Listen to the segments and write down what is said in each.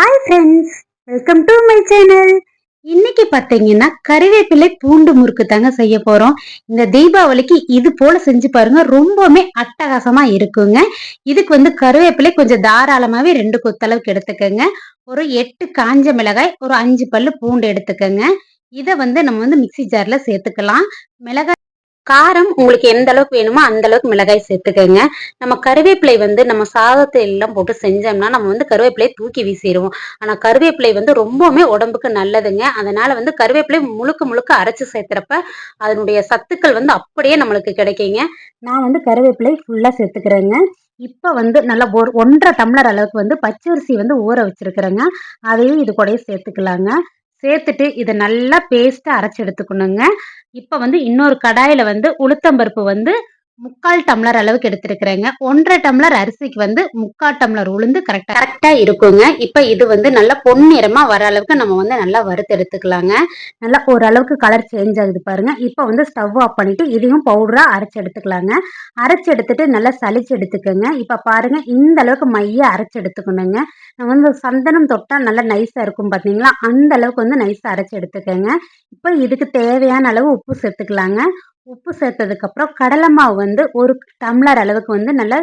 Hi friends welcome to my channel இன்னைக்கு பார்த்தீங்கன்னா கறிவேப்பிலை பூண்டு முறுக்கு தாங்க செய்ய போறோம். இந்த தீபாவளிக்கு இது போல செஞ்சு பாருங்க ரொம்பவுமே அட்டகாசமா இருக்குங்க. இதுக்கு வந்து கருவேப்பிலை கொஞ்சம் தாராளமாவே ரெண்டு கொத்தளவுக்கு எடுத்துக்கோங்க. ஒரு எட்டு காஞ்ச மிளகாய் ஒரு அஞ்சு பல்லு பூண்டு எடுத்துக்கோங்க. இதை வந்து நம்ம வந்து மிக்சி ஜார்ல சேர்த்துக்கலாம். மிளகாய் காரம் உங்களுக்கு எந்த அளவுக்கு வேணுமோ அந்த அளவுக்கு மிளகாய் சேர்த்துக்கோங்க. நம்ம கருவேப்பிலை வந்து நம்ம சாதத்தை எல்லாம் போட்டு செஞ்சோம்னா நம்ம வந்து கருவேப்பிலையை தூக்கி வீசிடுவோம். ஆனால் கருவேப்பிலை வந்து ரொம்பவுமே உடம்புக்கு நல்லதுங்க. அதனால வந்து கருவேப்பிலை முழுக்க முழுக்க அரைச்சி சேர்த்துறப்ப அதனுடைய சத்துக்கள் வந்து அப்படியே நம்மளுக்கு கிடைக்குங்க. நான் வந்து கருவேப்பிலை ஃபுல்லாக சேர்த்துக்கிறேங்க. இப்போ வந்து நல்லா ஒரு ஒன்றரை டம்ளர் அளவுக்கு வந்து பச்சரிசி வந்து ஊற வச்சிருக்கிறேங்க. அதையும் இது கூட சேர்த்துக்கலாங்க. சேர்த்துட்டு இதை நல்லா பேஸ்ட்டு அரைச்சி எடுத்துக்கணுங்க. இப்போ வந்து இன்னொரு கடாயில் வந்து உளுத்தம்பருப்பு வந்து முக்கால் டம்ளர் அளவுக்கு எடுத்துருக்குறேங்க. ஒன்றரை டம்ளர் அரிசிக்கு வந்து முக்கால் டம்ளர் உளுந்து கரெக்டாக கரெக்டாக இருக்குங்க. இப்போ இது வந்து நல்லா பொன்னிறமாக வர அளவுக்கு நம்ம வந்து நல்லா வறுத்து எடுத்துக்கலாங்க. நல்லா ஓரளவுக்கு கலர் சேஞ்ச் ஆகுது பாருங்க. இப்போ வந்து ஸ்டவ் ஆஃப் பண்ணிட்டு இதையும் பவுடராக அரைச்சி எடுத்துக்கலாங்க. அரைச்சி எடுத்துட்டு நல்லா சளிச்சு எடுத்துக்கோங்க. இப்போ பாருங்க இந்த அளவுக்கு மைய அரைச்சி எடுத்துக்கணுங்க. நம்ம வந்து சந்தனம் தொட்டால் நல்லா நைஸாக இருக்கும் பார்த்தீங்களா அந்த அளவுக்கு வந்து நைஸாக அரைச்சி எடுத்துக்கோங்க. இப்போ இதுக்கு தேவையான அளவு உப்பு சேர்த்துக்கலாங்க. உப்பு சேர்த்ததுக்கப்புறம் கடலை மாவு வந்து ஒரு டம்ளர் அளவுக்கு வந்து நல்லா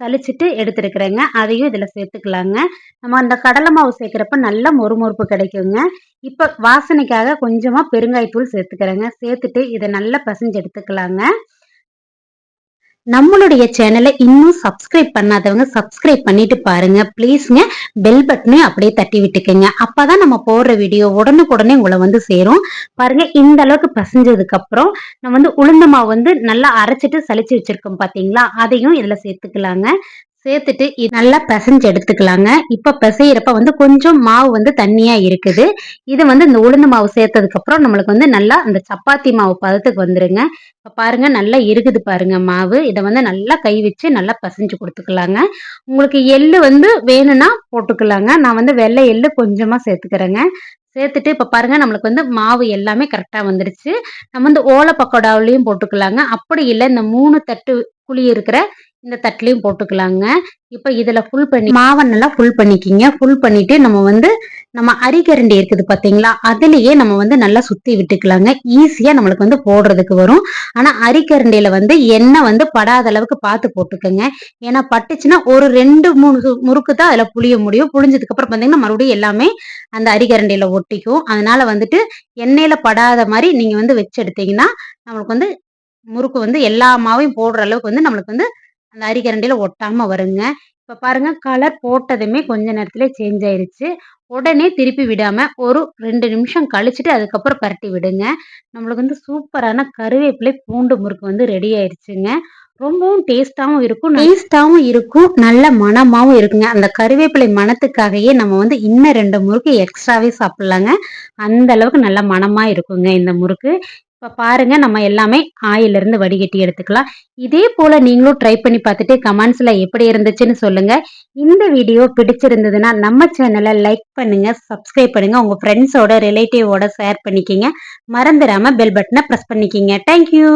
சளிச்சிட்டு எடுத்துருக்குறேங்க. அதையும் இதில் சேர்த்துக்கலாங்க. நம்ம அந்த கடலை மாவு சேர்க்குறப்ப நல்ல மொறுமொறுப்பு கிடைக்குங்க. இப்போ வாசனைக்காக கொஞ்சமாக பெருங்காயத்தூள் சேர்த்துக்கிறேங்க. சேர்த்துட்டு இதை நல்லா பசஞ்சு எடுத்துக்கலாங்க. நம்மளுடைய சேனலை இன்னும் சப்ஸ்கிரைப் பண்ணாதவங்க சப்ஸ்கிரைப் பண்ணிட்டு பாருங்க. ப்ளீஸ்ங்க பெல் பட்டனையும் அப்படியே தட்டி விட்டுக்கோங்க. அப்பதான் நம்ம போடுற வீடியோ உடனுக்குடனே உங்களை வந்து சேரும். பாருங்க இந்த அளவுக்கு பசஞ்சதுக்கு அப்புறம் நம்ம வந்து உளுந்த மாவு வந்து நல்லா அரைச்சிட்டு சளிச்சு வச்சிருக்கோம் பாத்தீங்களா? அதையும் இதுல சேர்த்துக்கலாங்க. சேர்த்துட்டு நல்லா பிசைஞ்சு எடுத்துக்கலாங்க. இப்போ பிசையிறப்ப வந்து கொஞ்சம் மாவு வந்து தண்ணியாக இருக்குது. இது வந்து இந்த உளுந்து மாவு சேர்த்ததுக்கப்புறம் நம்மளுக்கு வந்து நல்லா அந்த சப்பாத்தி மாவு பதத்துக்கு வந்துருங்க. இப்போ பாருங்க நல்லா இருக்குது பாருங்க மாவு. இதை வந்து நல்லா கை வச்சு நல்லா பிசைஞ்சு கொடுத்துக்கலாங்க. உங்களுக்கு எள்ளு வந்து வேணும்னா போட்டுக்கலாங்க. நான் வந்து வெள்ளை எள்ளு கொஞ்சமாக சேர்த்துக்கிறேங்க. சேர்த்துட்டு இப்போ பாருங்க நம்மளுக்கு வந்து மாவு எல்லாமே கரெக்டாக வந்துருச்சு. நம்ம வந்து ஓலை பக்கோடாவிலையும் போட்டுக்கலாங்க. அப்படி இல்லை இந்த மூணு தட்டு குழி இருக்கிற இந்த தட்டிலையும் போட்டுக்கலாங்க. இப்போ இதில் ஃபுல் பண்ணி மாவை நல்லா ஃபுல் பண்ணிக்கிங்க. ஃபுல் பண்ணிட்டு நம்ம வந்து நம்ம அரிக்கரண்டி இருக்குது பார்த்தீங்களா அதுலேயே நம்ம வந்து நல்லா சுற்றி விட்டுக்கலாங்க. ஈஸியாக நம்மளுக்கு வந்து போடுறதுக்கு வரும். ஆனால் அரிக்கரண்டியில் வந்து எண்ணெய் வந்து படாத அளவுக்கு பார்த்து போட்டுக்கோங்க. ஏன்னா பட்டுச்சுன்னா ஒரு ரெண்டு மூணு முறுக்கு தான் அதில் புளிய முடியும். புளிஞ்சதுக்கப்புறம் பார்த்தீங்கன்னா மறுபடியும் எல்லாமே அந்த அரிக்கரண்டியில் ஒட்டிக்கும். அதனால வந்துட்டு எண்ணெயில் படாத மாதிரி நீங்கள் வந்து வச்சு எடுத்தீங்கன்னா நம்மளுக்கு வந்து முறுக்கு வந்து எல்லா மாவையும் போடுற அளவுக்கு வந்து நம்மளுக்கு வந்து அந்த அரிக்கரண்டியில் ஒட்டாமல் வருங்க. இப்போ பாருங்கள் கலர் போட்டதுமே கொஞ்ச நேரத்தில் சேஞ்ச் ஆயிருச்சு. உடனே திருப்பி விடாமல் ஒரு ரெண்டு நிமிஷம் கழிச்சுட்டு அதுக்கப்புறம் பரட்டி விடுங்க. நம்மளுக்கு வந்து சூப்பரான கருவேப்பிலை பூண்டு முறுக்கு வந்து ரெடி ஆயிடுச்சுங்க ரொம்பவும் டேஸ்ட்டாகவும் இருக்கும். டேஸ்ட்டாகவும் இருக்கும். நல்ல மனமாகவும் இருக்குங்க. அந்த கருவேப்பிலை மனத்துக்காகவே நம்ம வந்து இன்னும் ரெண்டு முறுக்கு எக்ஸ்ட்ராவே சாப்பிட்லாங்க. அந்த அளவுக்கு நல்ல மனமாக இருக்குங்க இந்த முறுக்கு. இப்போ பாருங்க நம்ம எல்லாமே ஆயிலிருந்து வடிகட்டி எடுத்துக்கலாம். இதே போல் நீங்களும் ட்ரை பண்ணி பார்த்துட்டு கமெண்ட்ஸில் எப்படி இருந்துச்சுன்னு சொல்லுங்கள் இந்த வீடியோ பிடிச்சிருந்ததுன்னா நம்ம சேனலை லைக் பண்ணுங்கள் சப்ஸ்கிரைப் பண்ணுங்கள் உங்கள் ஃப்ரெண்ட்ஸோட ரிலேட்டிவோட ஷேர் பண்ணிக்கிங்க. மறந்துடாமல் பெல் பட்டனை ப்ரெஸ் பண்ணிக்கிங்க. தேங்க்யூ